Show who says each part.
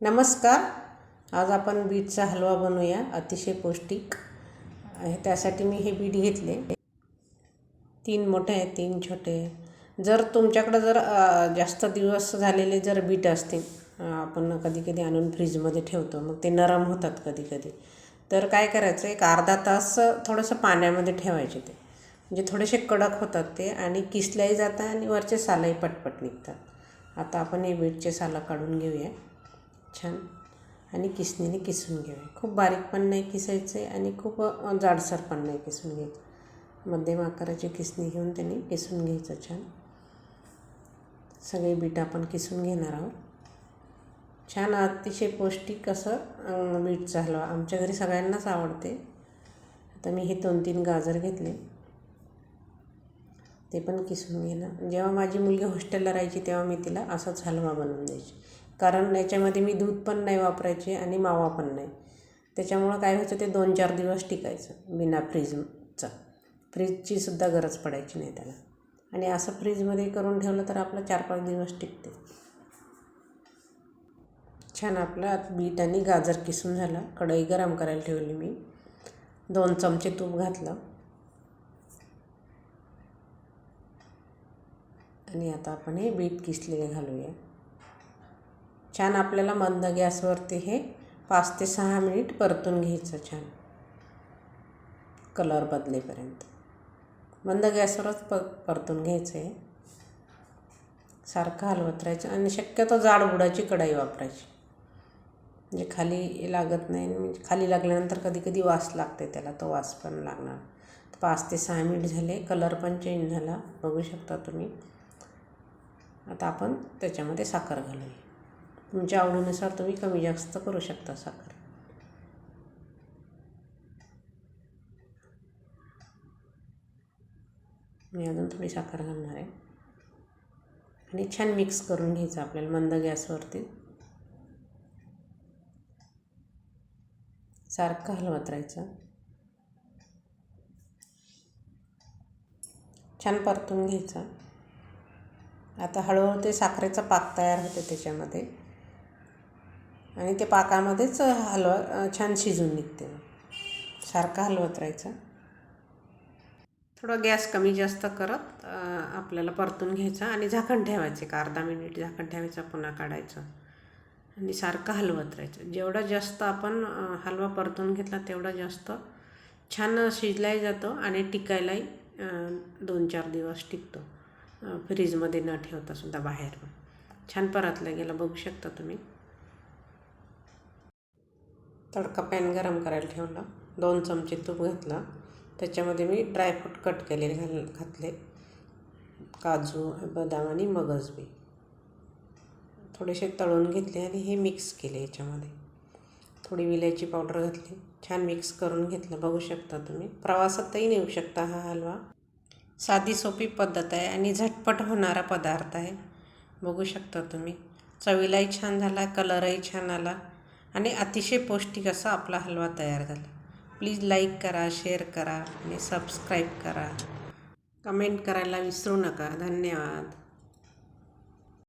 Speaker 1: नमस्कार. आज आपण बीटचा हलवा बनवूया अतिशय पौष्टिक. आहे त्यासाठी मी हे बीट घेतले. तीन मोठे आहे तीन छोटे. जर तुमच्याकडं जर जास्त दिवस झालेले जर बीट असतील आपण कधी कधी आणून फ्रीजमध्ये ठेवतो. मग ते नरम होतात कधी कधी तर काय करायचं एक अर्धा तास थोडंसं पाण्यामध्ये ठेवायचे ते. म्हणजे थोडेसे कडक होतात ते आणि किसल्याही जातात आणि वरचे सालंही पटपट निघतात. आता आपण हे बीटचे सालं काढून घेऊया. छान. आणि किसणीने किसून घ्यावे. खूप बारीक पण नाही किसायचं आहे आणि खूप जाडसर पण नाही किसून घ्यायचं. मध्यम आकाराची किसणी घेऊन त्यांनी किसून घ्यायचं छान. सगळे बीट आपण किसून घेणार आहोत. छान अतिशय पौष्टिक असं अ, बीटचा हलवा आमच्या घरी सगळ्यांनाच आवडते. आता मी हे दोन तीन गाजर घेतले. ते पण किसून घेणं जेव्हा माझी मुलगी हॉस्टेलला राहायची तेव्हा मी तिला असाच हलवा बनवून द्यायची. कारण याच्यामध्ये मी दूध पण नाही वापरायचे आणि मावा पण नाही. त्याच्यामुळं काय व्हायचं ते दोन चार दिवस टिकायचं बिना फ्रीजचं. फ्रीजची सुद्धा गरज पडायची नाही त्याला. आणि असं फ्रीजमध्ये करून ठेवलं तर आपलं चार पाच दिवस टिकते. छान आपलं बीट आणि गाजर किसून झाला. कढई गरम करायला ठेवली मी. दोन चमचे तूप घातलं. आणि आता आपण हे बीट किसलेले घालूया. छान आपल्याला मंद गॅसवरती हे पाच ते सहा मिनिट परतून घ्यायचं छान. कलर बदलेपर्यंत. मंद गॅसवरच प परतून घ्यायचं आहे सारखं हलवत राहायचं आणि शक्यतो जाड बुडाची कढाई वापरायची. म्हणजे खाली लागत नाही म्हणजे खाली लागल्यानंतर कधी कधी वास लागते त्याला तो वास पण लागणार. पाच ते सहा मिनिट झाले कलर पण चेंज झाला बघू शकता तुम्ही. आता आपण त्याच्यामध्ये साखर घालूया. तुमच्या आवडीनुसार तुम्ही कमी जास्त करू शकता साखर. मी अजून थोडी साखर घालणार आहे. आणि छान मिक्स करून घ्यायचं आपल्याला मंद गॅसवरती. सारखं हलवत राहायचं. छान परतून घ्यायचं. आता हळूहळू ते साखरेचा पाक तयार होते त्याच्यामध्ये. आणि ते पाकामध्येच हलवा छान शिजून निघते. सारखं हलवत राहायचं. थोडं गॅस कमी जास्त करत आपल्याला परतून घ्यायचं आणि झाकण ठेवायचं. एक अर्धा मिनिट झाकण ठेवायचं पुन्हा काढायचं. आणि सारखं हलवत राहायचं. जेवढा जास्त आपण हलवा परतून घेतला तेवढा जास्त छान शिजलाही जातो आणि टिकायलाही दोन चार दिवस टिकतो. फ्रीजमध्ये न ठेवता सुद्धा बाहेर. छान परतलं गेलं बघू शकता तुम्ही. तडका पॅन गरम करायला ठेवला. दोन चमचे तूप घातला. त्याच्यामध्ये मी ड्रायफ्रूट कट केलेले घाल घातले. काजू बदाम आणि मगज बी. थोडेसे तळून घेतले आणि हे मिक्स केले याच्यामध्ये. थोडी विलायची पावडर घातली. छान मिक्स करून घेतलं. बघू शकता तुम्ही. प्रवासातही नेऊ शकता हा हलवा. साधी सोपी पद्धत आहे आणि झटपट होणारा पदार्थ आहे. बघू शकता तुम्ही. चवीलाही छान झाला कलरही छान आला. आणि अतिशय पौष्टिक असा आपला हलवा तयार झाला. प्लीज लाईक करा शेअर करा आणि सबस्क्राईब करा. कमेंट करायला विसरू नका. धन्यवाद.